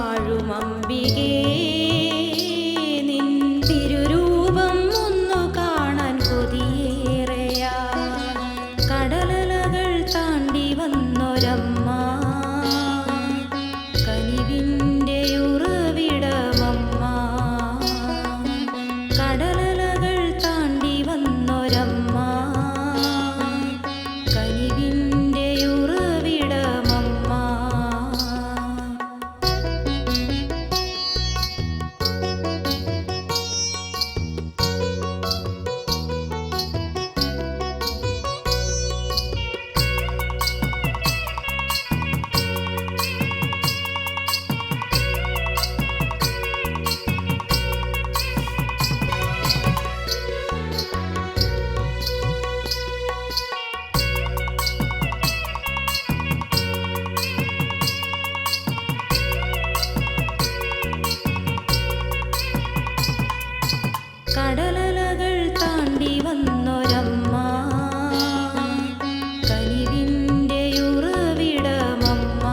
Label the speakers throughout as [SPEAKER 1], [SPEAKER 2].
[SPEAKER 1] വാഴും അമ്പികേ. കടലലകൾ താണ്ടി വന്നൊരമ്മ. കനിവിന്റെ ഉറവിടമമ്മ.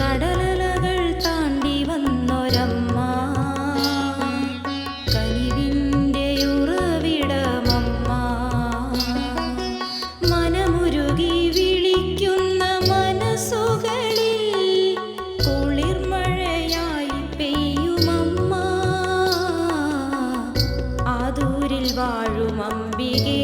[SPEAKER 1] കടല ಕಿವಿಗೆ